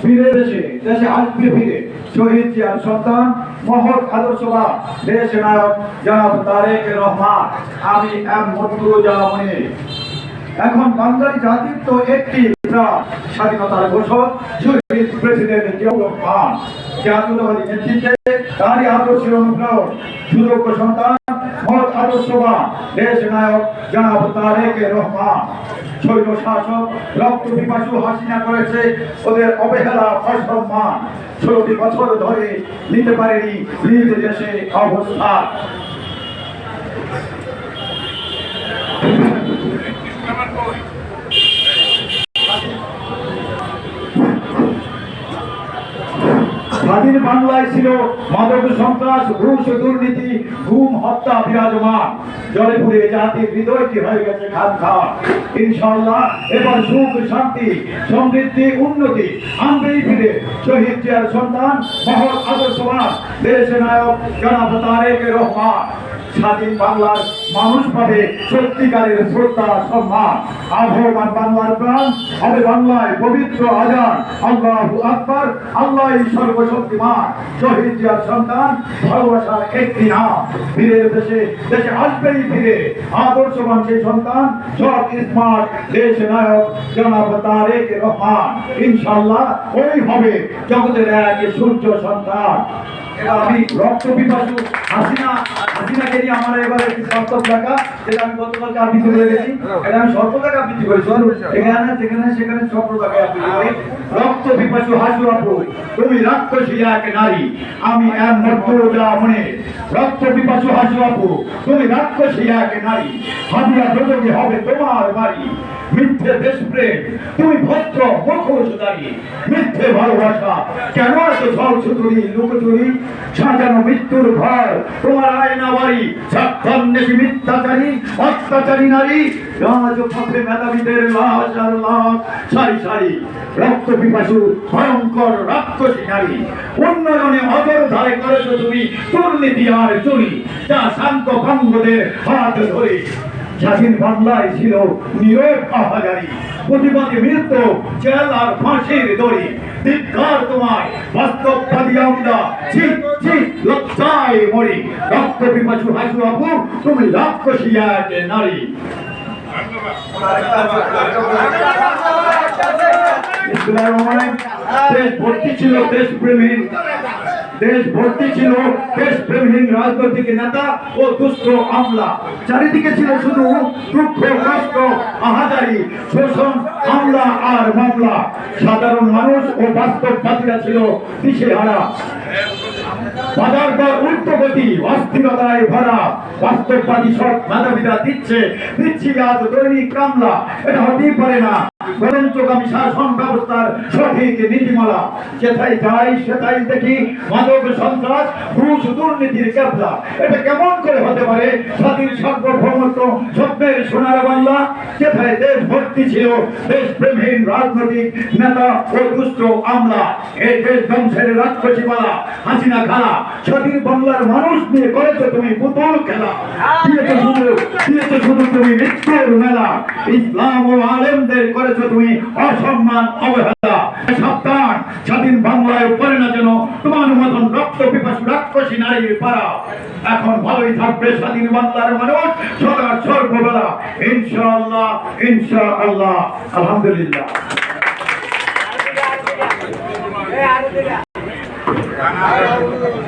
ফিরে দেশে দেশে আসবে ফিরে। শহীদ জিয়ার সন্তান, মহৎ আদর্শবাদ দেশ নায়ক জনাব তারেক রহমান। আমি এম মর্তুজামনি এখন বাঙালি জাতির তো একটি স্বাধীনতার ঘোষক, শহীদ প্রেসিডেন্ট জিয়াউর রহমান। জাতীয়তাবাদী নেতৃত্বে তারই আদর্শের অনুপ্রেরণ সুযোগ্য সন্তান মহৎ আদর্শবান দেশ নায়ক জনাব তারেক রহমান। শৈল শাসক রক্ত পিপাসু হাসিনা করেছে, ওদের অবহেলা অসম্মান। ষোলোটি বছর ধরে নিতে পারেনি নিজ দেশে অবস্থান। স্বাধীন বাংলায় ছিল মাদক সন্ত্রাস, ঘুষ, দুর্নীতি ঘুম হত্যা, বিরাজমান। জলে জাতির হৃদয়টি হয়ে গেছে খান খান? ইনশাল্লাহ এবার সুখ, শান্তি, সমৃদ্ধি, উন্নতি। আনবেই ফিরে। শহীদ জিয়ার সন্তান, মহৎ, আদর্শবান, দেশ নায়ক জনাব তারেক রহমান। স্বাধীন বাংলার মানুষ পাবে সত্যিকারের শ্রদ্ধা, সম্মান। আবহমান বাংলার প্রাণ, হবে বাংলায় পবিত্র আজান। আল্লাহ আকবর, আল্লাহ সর্বশক্তিমান। শহীদ জিয়ার সন্তান, ভালোবাসার একটি নাম। ফিরে দেশে দেশে আসবেই ফিরে। আদর্শবান সেই সন্তান, সব স্মার্ট দেশ নায়ক জনাব তারেক রহমান। ইনশাল্লাহ ওই হবে জগতের এক সূর্য সন্তান। আমি রক্ত পিপাসু হাসিনা, হাসিনাকে আমি রক্ত পিপাসু তুমি নারী হাবিয়া হবে তোমার বাড়ি। মিথ্যে দেশপ্রেম, তুমি ভদ্র মুখোশধারী মিথ্যে ভালোবাসা, কেন এত ছুতুরি লুকোচুরি? সাজানো মৃত্যুর ঘর তোমার আয়না বাড়ি সন্ন্যাসী মিথ্যাচারী, অত্যাচারী নারী। রাজপথে মেধাবীদের লাশ আর লাশ। সারি সারি রক্ত পিপাসু, ভয়ঙ্কর রাক্ষসী নারী। উন্নয়নে অদর ধারে করেছ তুমি দুর্নীতি আর চুরি। যা শান্ত ভঙ্গদের হাত ধরে। স্বাধীন বাংলায় ছিল নীরব আহাজারি। প্রতিবাদী মৃত্যু, জেল আর ফাঁসির দড়ি। তোমার, বাস্তববাদী আমরা। লজ্জায় মরি। রক্ত পিপাসু হাসু আপু, তুমি রাক্ষসী এক নারী দেশ ভর্তি ছিল দেশ ভর্তি ছিল দেশপ্রেমহীন রাজনৈতিক নেতা ও দুষ্ট আমলা। চারিদিকে ছিল শুধু দুঃখ, কষ্ট, আহাজারি, শোষণ, হামলা আর মামলা। সাধারণ মানুষ ও বাস্তববাদীরা ছিল দিশেহারা। বাজার দর উল্টো গতি, অস্থিরতায় ভরা বাস্তববাদী সব মেধাবীরা দিচ্ছে, দিচ্ছি আজ দৈনিক কামলা। এটা হতেই পারে না। শাসন ব্যবস্থার সঠিক নীতিমালা। যেথায় যাই দেখি মাদক সন্ত্রাস, ঘুষ দুর্নীতির ক্যাবলা। এটা কেমন করে হতে পারে? স্বাধীন সার্বভৌমত্ব স্বপ্নের বাংলা। যেথায় দেশ ছিল রাজনৈতিক নেতা ও দুষ্ট আমলা। এই দেশ ধ্বংসের হাসিনা খালা। স্বাধীন বাংলার মানুষ নিয়ে করেছ তুমি পুতুল খেলা। শুধু তুমি মৃত্যুর মেলা। ইসলাম ও আলেমদের করেছ তুমি অসম্মান, অবহেলা। সাবধান, স্বাধীন বাংলায় পড়ে না যেন তোমার মতন রক্ত পিপাসু, রাক্ষসী নারীর পারা এখন ভালোই থাকবে স্বাধীন বাংলার মানুষ সদা সর্ববেলা। ইনশাআল্লাহ ইনশাআল্লাহ। আলহামদুলিল্লাহ। আরও